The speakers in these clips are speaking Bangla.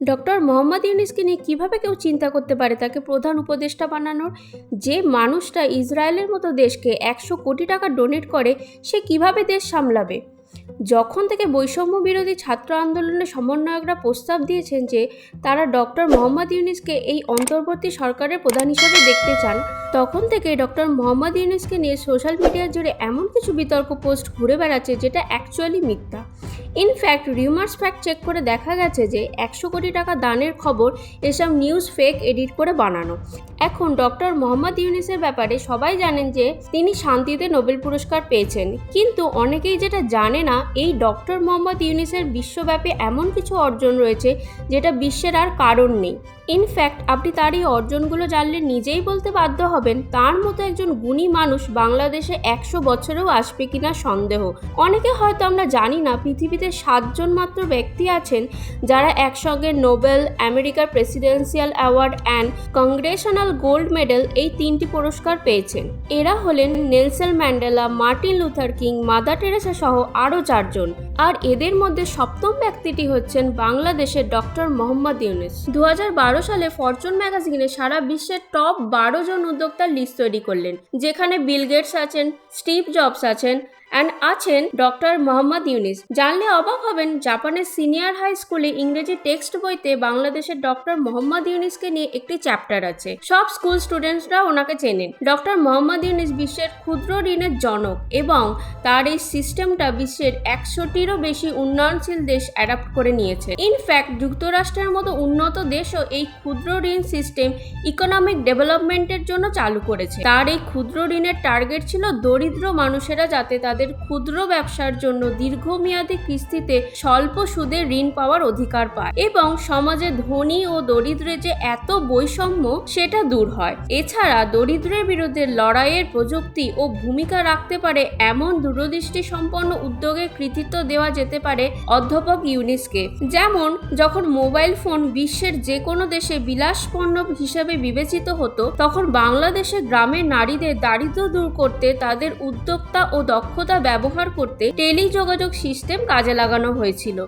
ডক্টর মোহাম্মদ ইউনিসকে নিয়ে কীভাবে কেউ চিন্তা করতে পারে? তাকে প্রধান উপদেষ্টা বানানোর যে মানুষটা ইসরায়েলের মতো দেশকে একশো কোটি টাকা ডোনেট করে, সে কীভাবে দেশ সামলাবে? যখন থেকে বৈষম্য বিরোধী ছাত্র আন্দোলনের সমন্বয়করা প্রস্তাব দিয়েছেন যে তারা ডক্টর মোহাম্মদ ইউনিসকে এই অন্তর্বর্তী সরকারের প্রধান হিসাবে দেখতে চান, তখন থেকে ডক্টর মোহাম্মদ ইউনিসকে নিয়ে সোশ্যাল মিডিয়া জুড়ে এমন কিছু বিতর্ক পোস্ট ঘুরে বেড়াচ্ছে যেটা অ্যাকচুয়ালি মিথ্যা। ইনফ্যাক্ট রিউমার্স ফ্যাক্ট চেক করে দেখা গেছে যে একশো কোটি টাকা দানের খবর এসব নিউজ ফেক এডিট করে বানানো। এখন ডক্টর মোহাম্মদ ইউনিসের ব্যাপারে সবাই জানেন যে তিনি শান্তিতে নোবেল পুরস্কার পেয়েছেন। কিন্তু অনেকেই যেটা জানে না, এই ডক্টর মোহাম্মদ ইউনিসের বিশ্বব্যাপী এমন কিছু অর্জন রয়েছে যেটা বিশ্বের আর কারণ নেই। ইনফ্যাক্ট আপনি তার এই অর্জনগুলো জানলে নিজেই বলতে বাধ্য হবেন, তার মতো একজন গুণী মানুষ বাংলাদেশে একশো বছরেও আসবে কিনা সন্দেহ। অনেকে হয়তো আমরা জানি না পৃথিবীতে সাতজন মাত্র ব্যক্তি আছেন যারা একসঙ্গে নোবেল, আমেরিকার presidential award and congressional gold medal এই তিনটি পুরস্কার পেয়েছেন। এরা হলেন Nelson Mandela, Martin Luther King, Mother Teresa সহ আরও চারজন। আর এদের মধ্যে সপ্তম ব্যক্তিটি হচ্ছেন বাংলাদেশের ডক্টর মোহাম্মদ ইউনুস। দু সালে ফরচুন ম্যাগাজিনে সারা বিশ্বের টপ বারো জন উদ্যোক্তার লিস্ট তৈরি করলেন, যেখানে বিল গেটস আছেন, স্টিভ জবস আছেন অ্যান্ড আছেন ডক্টর মোহাম্মদ ইউনিস। জানলে অবাক হবেন, জাপানের সিনিয়র হাই স্কুলে ইংরেজি টেক্সট বইতে বাংলাদেশের ডক্টর মোহাম্মদ ইউনিসকে নিয়ে একটি চ্যাপ্টার আছে। সব স্কুল স্টুডেন্টসরা ওনাকে চেনেন। ডক্টর মোহাম্মদ ইউনিস বিশ্বের ক্ষুদ্র ঋণের জনক এবং তার এই সিস্টেমটা বিশ্বের একশোটিরও বেশি উন্নয়নশীল দেশ অ্যাডাপ্ট করে নিয়েছে। ইনফ্যাক্ট যুক্তরাষ্ট্রের মতো উন্নত দেশও এই ক্ষুদ্র ঋণ সিস্টেম ইকোনমিক ডেভেলপমেন্টের জন্য চালু করেছে। তার এই ক্ষুদ্র ঋণের টার্গেট ছিল দরিদ্র মানুষেরা যাতে তাদের ক্ষুদ্র ব্যবসার জন্য দীর্ঘমেয়াদী কিস্তিতে স্বল্প সুদে ঋণ পাওয়ার অধিকার পায় এবং সমাজে ধনী ও দরিদ্রের যে এত বৈষম্য, সেটা দূর হয়। এছাড়া দরিদ্রের বিরুদ্ধে লড়াইয়ের প্রযুক্তি ও ভূমিকা রাখতে পারে এমন দূরদৃষ্টি সম্পন্ন উদ্যোগে কৃতিত্ব দেওয়া যেতে পারে অধ্যাপক ইউনিসকে। যেমন, যখন মোবাইল ফোন বিশ্বের যে কোনো দেশে বিলাস পণ্য হিসেবে বিবেচিত হতো, তখন বাংলাদেশে গ্রামের নারীদের দারিদ্র্য দূর করতে তাদের উদ্যোক্তা ও দক্ষতা ব্যবহার করতে টেলিযোগাযোগ সিস্টেম কাজে লাগানো হয়েছিল।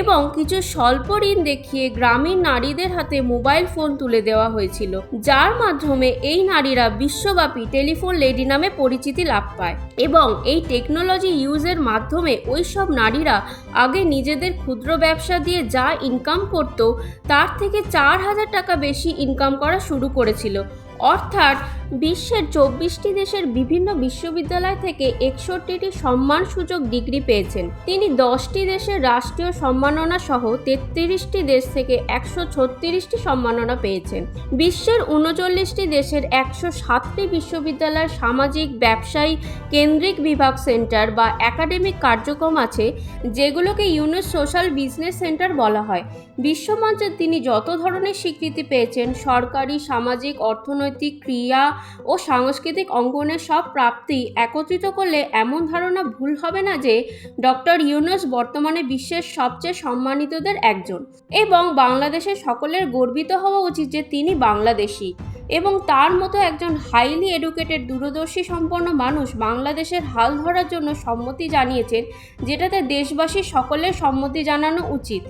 এবং কিছু স্বল্প ঋণ দেখিয়ে গ্রামীণ নারীদের হাতে মোবাইল ফোন তুলে দেওয়া হয়েছিল, যার মাধ্যমে এই নারীরা বিশ্বব্যাপী টেলিফোন লেডি নামে পরিচিতি লাভ পায়। এবং এই টেকনোলজি ইউজের মাধ্যমে ওই সব নারীরা আগে নিজেদের ক্ষুদ্র ব্যবসা দিয়ে যা ইনকাম করত, তার থেকে চার হাজার টাকা বেশি ইনকাম করা শুরু করেছিল। অর্থাৎ বিশ্বের চব্বিশটি দেশের বিভিন্ন বিশ্ববিদ্যালয় থেকে একষট্টিটি সম্মানসূচক ডিগ্রি পেয়েছেন। তিনি দশটি দেশের রাষ্ট্রীয় সম্মাননা সহ তেত্রিশটি দেশ থেকে একশো ছত্রিশটি সম্মাননা পেয়েছেন। বিশ্বের উনচল্লিশটি দেশের একশো সাতটি বিশ্ববিদ্যালয়ের সামাজিক, ব্যবসায়ী, কেন্দ্রিক বিভাগ সেন্টার বা একাডেমিক কার্যক্রম আছে, যেগুলোকে ইউনেস সোশ্যাল বিজনেস সেন্টার বলা হয়। বিশ্বমঞ্চে তিনি যত ধরনের স্বীকৃতি পেয়েছেন, সরকারি, সামাজিক, অর্থনৈতিক ক্রিয়া ও সাংস্কৃতিক অঙ্গনের সব প্রাপ্তি একত্রিত করলে এমন ধারণা ভুল হবে না যে ডক্টর ইউনুস বর্তমানে বিশ্বের সবচেয়ে সম্মানিতদের একজন। এবং বাংলাদেশের সকলের গর্বিত হওয়া উচিত যে তিনি বাংলাদেশি। এবং তার মতো একজন হাইলি এডুকেটেড দূরদর্শী সম্পন্ন মানুষ বাংলাদেশের হাল ধরার জন্য সম্মতি জানিয়েছেন, যেটাতে দেশবাসী সকলের সম্মতি জানানো উচিত।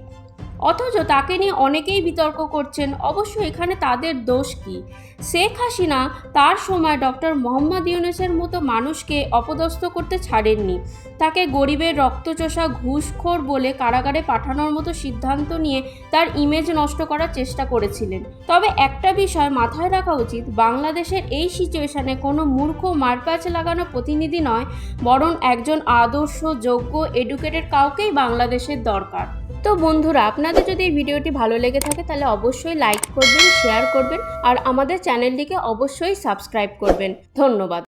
অথচ তাকে নিয়ে অনেকেই বিতর্ক করছেন। অবশ্য এখানে তাদের দোষ কি? শেখ হাসিনা তার সময় ডক্টর মোহাম্মদ ইউনুসের মতো মানুষকে অপদস্থ করতে ছাড়েননি। তাকে গরিবের রক্তচোষা ঘুষখোর বলে কারাগারে পাঠানোর মতো সিদ্ধান্ত নিয়ে তার ইমেজ নষ্ট করার চেষ্টা করেছিলেন। তবে একটা বিষয় মাথায় রাখা উচিত, বাংলাদেশের এই সিচুয়েশনে কোনো মূর্খ মারপ্যাচ লাগানো প্রতিনিধি নয়, বরং একজন আদর্শ, যোগ্য এডুকেটেড কাউকেই বাংলাদেশের দরকার। তো বন্ধুরা, আপনাদের যদি এই ভিডিওটি ভালো লেগে থাকে, তাহলে অবশ্যই লাইক করবেন শেয়ার করবেন, আর আমাদের চ্যানেলটিকে অবশ্যই সাবস্ক্রাইব করবেন। ধন্যবাদ।